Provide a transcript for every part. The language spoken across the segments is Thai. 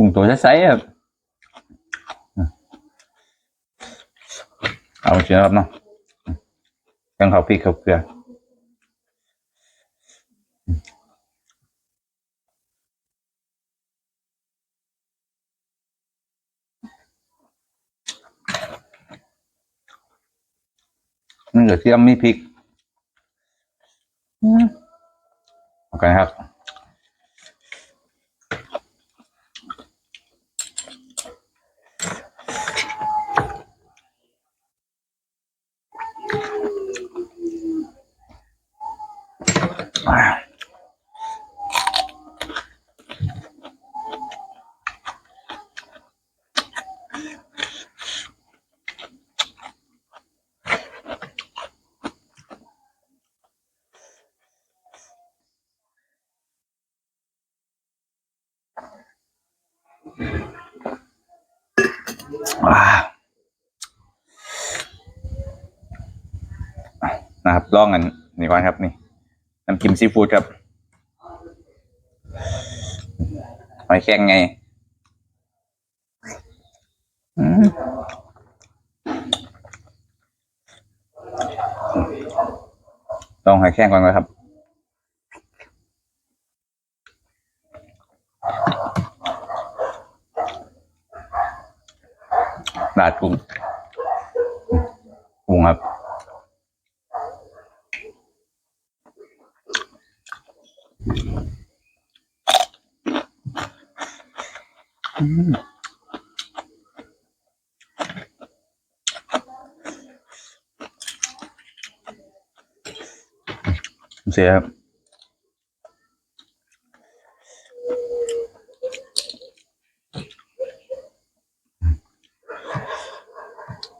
กุ้งตัวใสๆครับอืมเอาเชียวครับเนาะอืมแกงข้าวพริกข้าวเกลืออืมนี่กระเทียมมีพริกอืมโอเคครับ อ่าอ่า นะครับลองกันนี่ก่อนครับนี่น้ำจิ้มซีฟู้ดครับหอยแครงไง ลองหอยแครงก่อนนะครับราดกุ้งกุ้งครับเสียครับ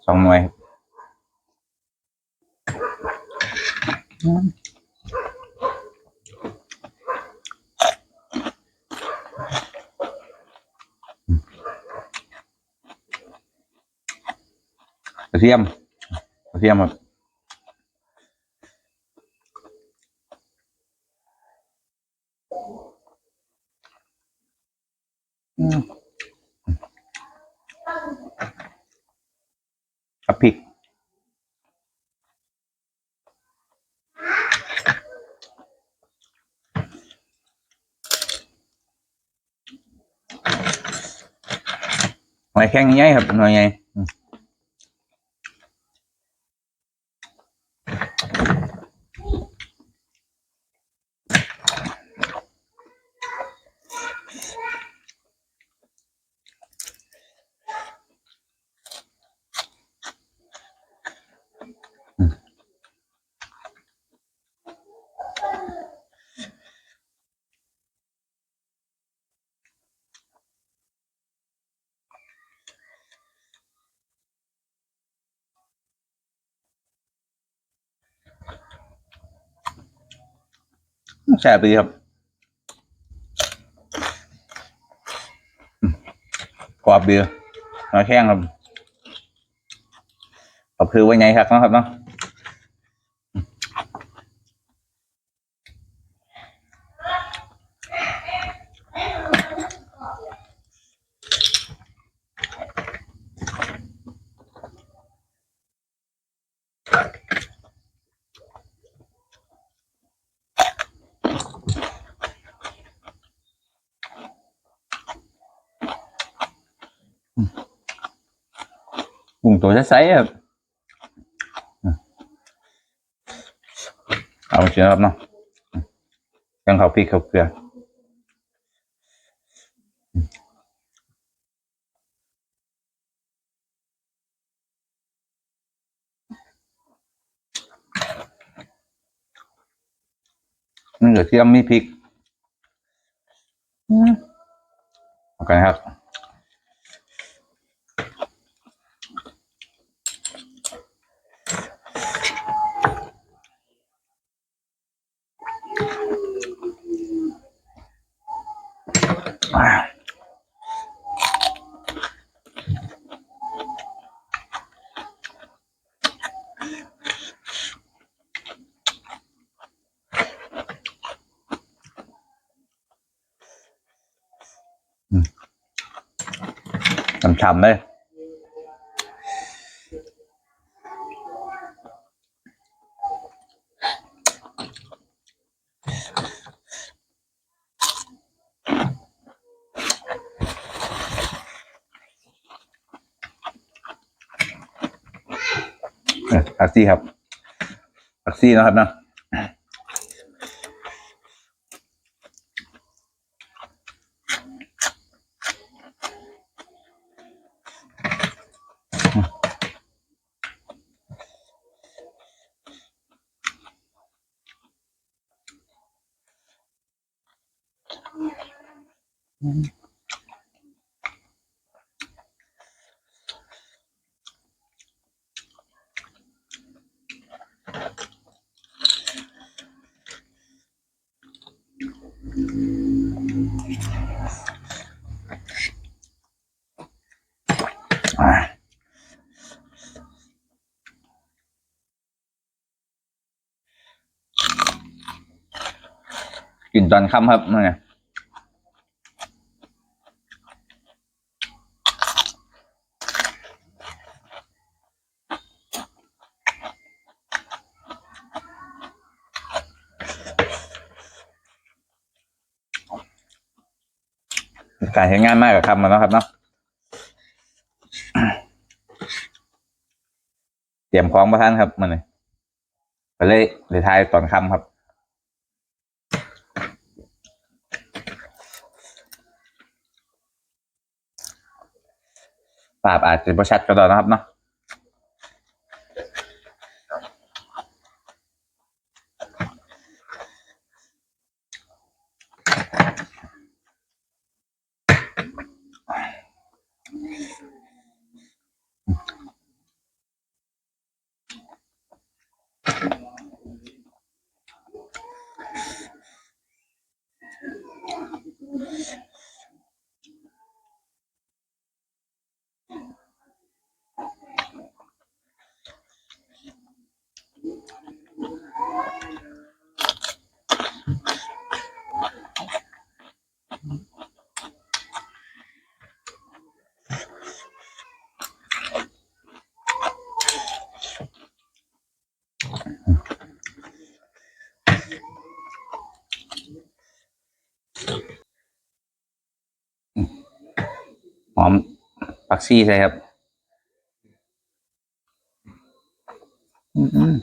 สองหน่วยกระเทียมกระเทียมครับ กับพริกหอยแข้งใหญ่ครับหน่อยใหญ่อืม แซ่บดีครับอืมกรอบดีหอยแข้งครับเอาคือว่าไงครับเนาะครับเนาะ กุ้งตัวใสๆครับอืมเอาเชียวครับเนาะอืมแกงข้าวพริกข้าวเกลืออืมนี่กระเทียมมีพริกอืมโอเคครับ อ่าอืม ฉ่ำๆเลยเออ ผักซี่ครับผักซี่นะครับนะอ่า ตอนค่ำครับนี่ไงการใช้งานมากกับคำมันนะครับเนาะเตรียมของประท่านครับมันเลยไปเลยเลยทายตอนค่ำครับ ปราบอาจจะประชัดก็ได้นะครับเนาะ หอมปักซี่ใช่ครับอืม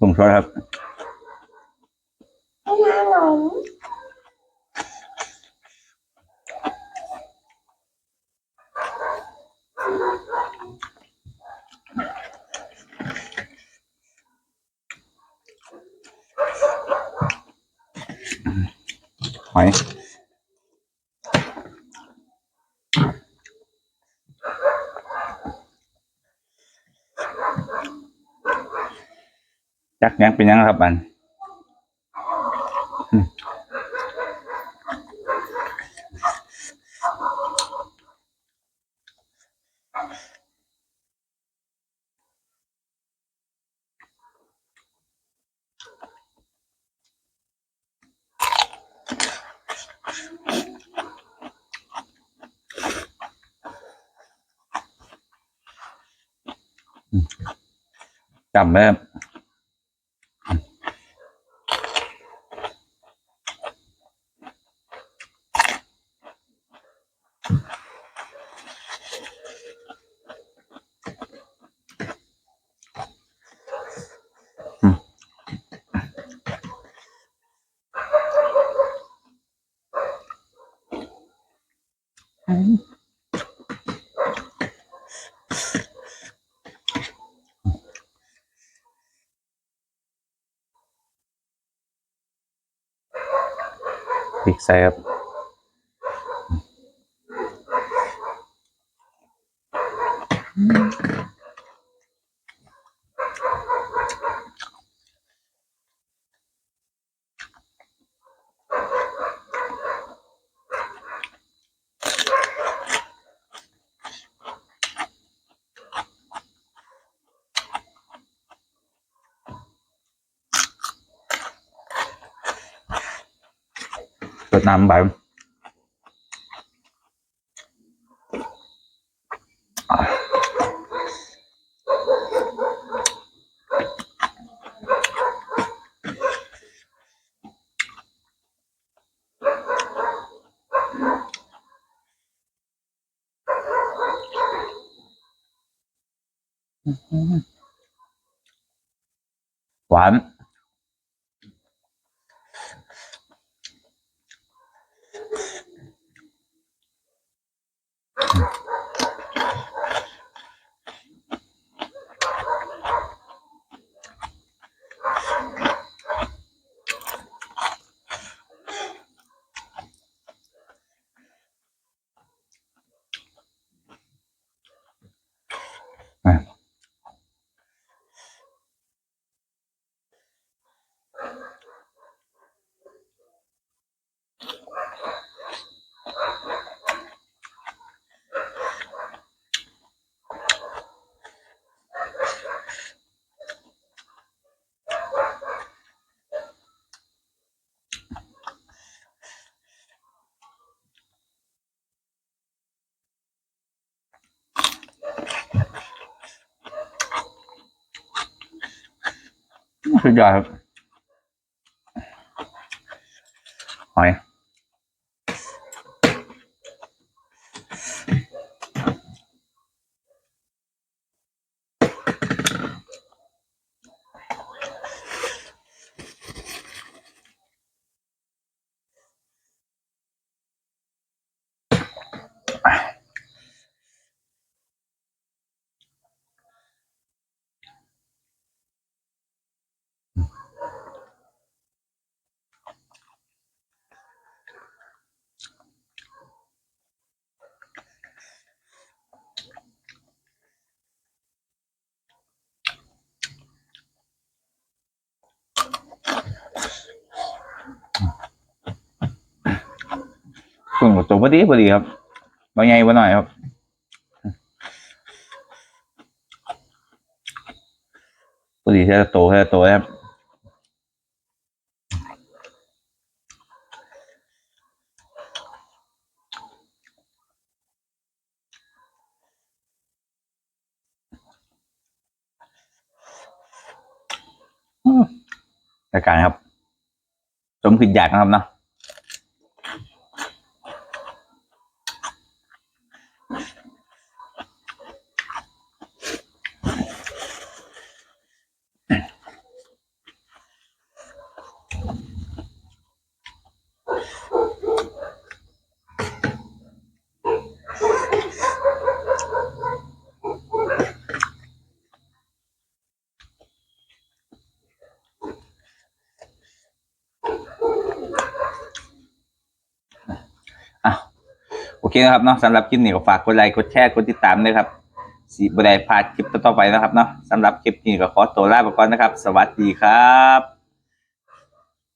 ผมชอบครับ ไม่ขนม ห อยจักยังเป็นยังครับอัน จำได้ครับอืม ริ กใส่ สุดยอดครับหอยส่วนของตัว พอดีพอดีครับบางไงบางหน่อยครับพอดีแค่โตแค่โตครับรายการครับ สมผิดอยากนะครับเนาะ เคนะครับเนาะสำหรับคลิปนี้ก็ฝากกดไลค์กดแชร์กดติดตามด้วยครับสีบรายพาดคลิปต่อไปนะครับเนาะสำหรับคลิปนี้ก็ขอตัวลาไปก่อนนะครับ สวัสดีครับ